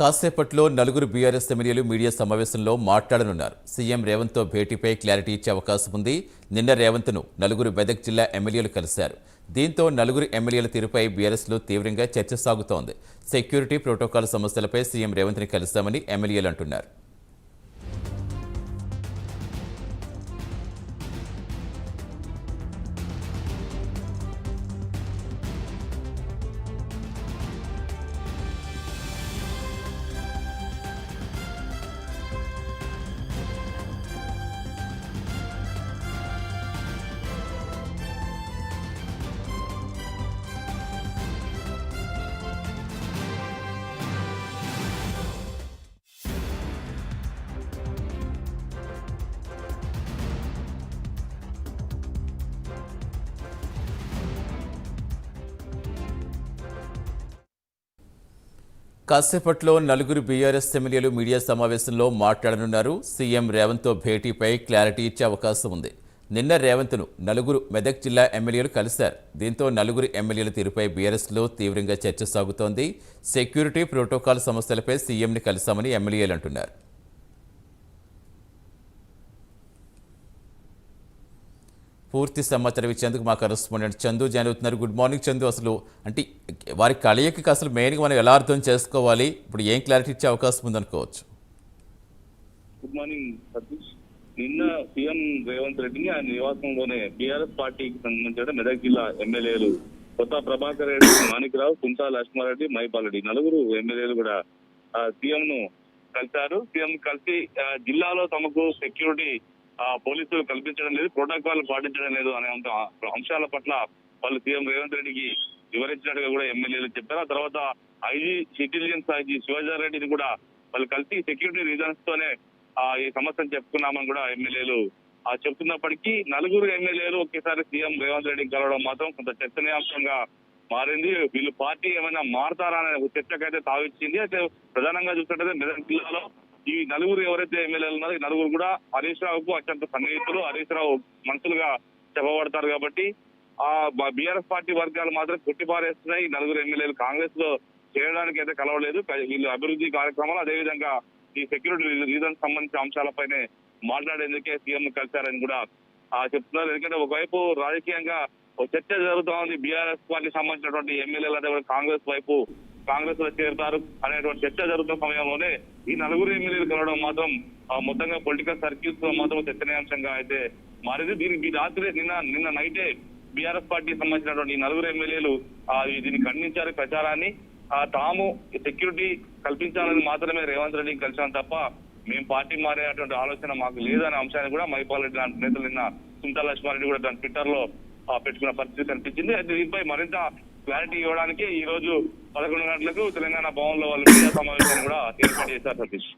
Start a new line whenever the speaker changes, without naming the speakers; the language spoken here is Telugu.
కాసేపట్లో నలుగురు బీఆర్ఎస్ ఎమ్మెల్యేలు మీడియా సమావేశంలో మాట్లాడనున్నారు. సీఎం రేవంత్తో భేటీపై క్లారిటీ ఇచ్చే అవకాశం ఉంది. నిన్న రేవంత్ను నలుగురు మెదక్ జిల్లా ఎమ్మెల్యేలు కలిశారు. దీంతో నలుగురు ఎమ్మెల్యేల తీరుపై బీఆర్ఎస్లో తీవ్రంగా చర్చ సాగుతోంది. సెక్యూరిటీ ప్రోటోకాల్ సమస్యలపై సీఎం రేవంత్ని కలిశామని ఎమ్మెల్యేలు అంటున్నారు. కాసేపట్లో నలుగురు బీఆర్ఎస్ ఎమ్మెల్యేలు మీడియా సమావేశంలో మాట్లాడనున్నారు. సీఎం రేవంత్తో భేటీపై క్లారిటీ ఇచ్చే అవకాశం ఉంది. నిన్న రేవంత్ను నలుగురు మెదక్ జిల్లా ఎమ్మెల్యేలు కలిశారు. దీంతో నలుగురు ఎమ్మెల్యేల తీరుపై బీఆర్ఎస్లో తీవ్రంగా చర్చ సాగుతోంది. సెక్యూరిటీ ప్రోటోకాల్ సమస్యలపై సీఎంని కలిశామని ఎమ్మెల్యేలు అంటున్నారు. పూర్తి సమాచారం ఇచ్చేందుకు మా కరెస్పాండెంట్ చందు జాయిన్ అవుతున్నారు. Good morning Chandu. అసలు అంటే వారి కలయికకి అసలు మెయిన్గా మనం ఎలా అర్థం చేసుకోవాలి? ఇప్పుడు ఏం క్లారిటీ ఇచ్చే అవకాశం ఉందనుకోవచ్చు.
Good morning Satish. నిన్న సీఎం రేవంత్ రెడ్డిని ఆయన నివాసంలోనే బీఆర్ఎస్ పార్టీకి సంబంధించిన మెదక్ జిల్లా ఎమ్మెల్యేలు కొత్త ప్రభాకర్ రెడ్డి మాణిక్రావు కుంటా లక్ష్మారెడ్డి మైపాలరెడ్డి నలుగురు ఎమ్మెల్యేలు కూడా సీఎం ను కలిశారు. సీఎం కలిసి జిల్లాలో తమకు సెక్యూరిటీ పోలీసులు కల్పించడం లేదు ప్రోటోకాల్ పాటించడం లేదు అనే అంశాల పట్ల వాళ్ళు సీఎం రేవంత్ రెడ్డికి వివరించినట్టుగా కూడా ఎమ్మెల్యేలు చెప్పారు. ఆ తర్వాత ఐజీ ఇంటెలిజెన్స్ ఐజీ శివాజారెడ్డిని కూడా వాళ్ళు కలిసి సెక్యూరిటీ రీజన్స్ తోనే ఆ ఈ సమస్యను చెప్పుకున్నామని కూడా ఎమ్మెల్యేలు ఆ చెప్తున్నప్పటికీ నలుగురు ఎమ్మెల్యేలు ఒకేసారి సీఎం రేవంత్ రెడ్డిని కలవడం మాత్రం కొంత చర్చనీయాంశంగా మారింది. వీళ్ళు పార్టీ ఏమైనా మారతారా అనే ఒక చర్చకైతే తావిచ్చింది. అయితే ప్రధానంగా చూసినట్టయితే మెదక్ జిల్లాలో ఈ నలుగురు ఎవరైతే ఎమ్మెల్యేలు ఉన్నారో ఈ నలుగురు కూడా హరీష్ రావుకు అత్యంత సన్నిహితులు హరీష్ రావు మనుషులుగా చెప్పబడతారు కాబట్టి ఆ బీఆర్ఎస్ పార్టీ వర్గాలు మాత్రం కొట్టిపారేస్తున్నాయి. ఈ నలుగురు ఎమ్మెల్యేలు కాంగ్రెస్లో చేయడానికి అయితే కలవలేదు. వీళ్ళు అభివృద్ధి కార్యక్రమాలు అదేవిధంగా ఈ సెక్యూరిటీ రీజన్ సంబంధించిన అంశాలపైనే మాట్లాడేందుకే సీఎం కలిశారని కూడా చెప్తున్నారు. ఎందుకంటే ఒకవైపు రాజకీయంగా చర్చ జరుగుతా ఉంది బీఆర్ఎస్ పార్టీ సంబంధించినటువంటి ఎమ్మెల్యేలు అదే కాంగ్రెస్ వైపు కాంగ్రెస్లో చేరుతారు అనేటువంటి చర్చ జరుగుతున్న సమయంలోనే ఈ నలుగురు ఎమ్మెల్యేలు కలవడం మాత్రం మొత్తంగా పొలిటికల్ సర్క్యూట్స్లో మాత్రం చర్చనీయాంశంగా అయితే మారింది. దీనికి రాత్రి నిన్న నిన్న నైటే బీఆర్ఎస్ పార్టీకి సంబంధించినటువంటి ఈ నలుగురు ఎమ్మెల్యేలు దీన్ని ఖండించారు ప్రచారాన్ని. తాము సెక్యూరిటీ కల్పించాలని మాత్రమే రేవంత్ రెడ్డిని కలిసాం తప్ప మేము పార్టీ మారేటువంటి ఆలోచన మాకు లేదనే అంశాన్ని కూడా మైపాల్ రెడ్డి లాంటి నేతలు నిన్న సుంతా లక్ష్మారెడ్డి కూడా తన ట్విట్టర్లో పెట్టుకున్న పరిస్థితి కనిపించింది. అయితే దీనిపై మరింత క్లారిటీ ఇవ్వడానికి ఈ రోజు పదకొండు గంటలకు తెలంగాణ భవన్లో వాళ్ళు మీడియా సమావేశాన్ని కూడా ఏర్పాటు చేశారు సతీష్.